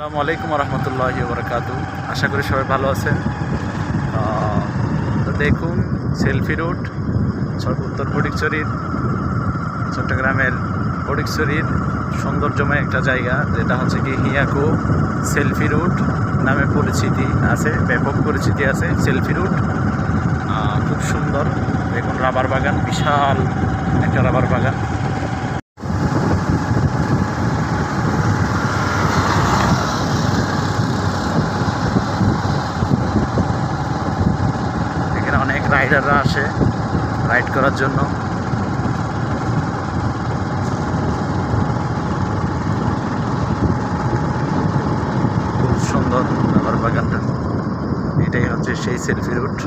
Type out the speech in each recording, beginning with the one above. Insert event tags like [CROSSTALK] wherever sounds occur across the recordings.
আসসালামু আলাইকুম রহমতুল্লাহ বরকাত আশা করি সবাই ভালো আছেন। তো দেখুন, সেলফি রুট উত্তর ফটিকছড়ির চট্টগ্রামের ফটিকছড়ির সৌন্দর্যময় একটা জায়গা, যেটা হচ্ছে কি হিয়াকো সেলফি রুট নামে পরিচিতি আছে, ব্যাপক পরিচিতি আছে, সেলফি রুট। খুব সুন্দর। দেখুন, রাবার বাগান, বিশাল একটা রাবার বাগান এখানে অনেক রাইডাররা আসে রাইড করার জন্য। খুব সুন্দর আমার বাগানটা। এটাই হচ্ছে সেই সেলফি রুট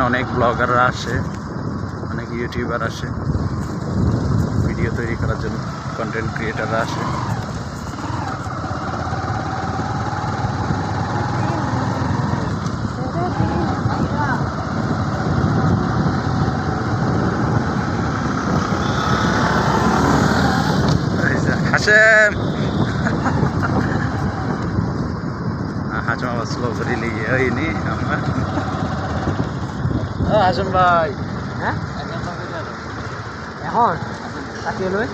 এখানে অনেক ব্লগাররা আসে, অনেক ইউটিউবার আসে ভিডিও তৈরি করার জন্য কন্টেন্ট ক্রিয়েটাররা আসে। যে, হাসেম! [LAUGHS] হাসেম আবার স্লো করে হাসেম ভাই। হ্যাঁ এখন? কাটিয়ে লৈ।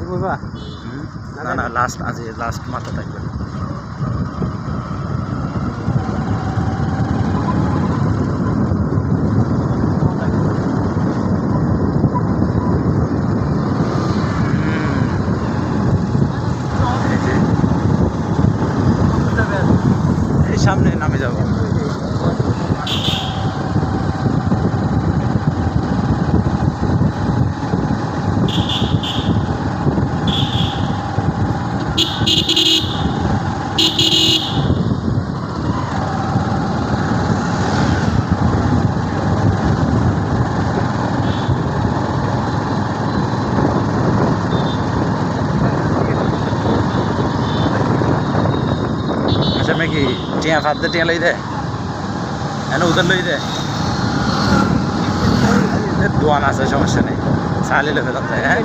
বলবা হুম? না না লাস্ট আজ লাস্ট মাথা থাকবে সামনে নামে যাব। কি? টিয়া দে টিয়া লই দে। এনে উদার লই দে। দোয়ান আছে সমস্যা নেই। চালি লেবে তাতে হ্যাঁ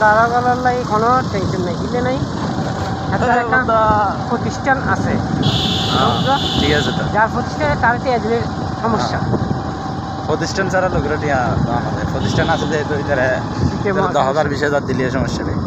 গলার কোনো টেনশন নাই কিলে নাই। প্রতিষ্ঠান আছে। ঠিক আছে তো। যার প্রতিষ্ঠানে তার টেজের সমস্যা। প্রতিষ্ঠান ছাড়া লোকেরা টিয়া প্রতিষ্ঠান আছে যে তো এটারে দশ হাজার বিশ হাজার দিলে সমস্যা নেই।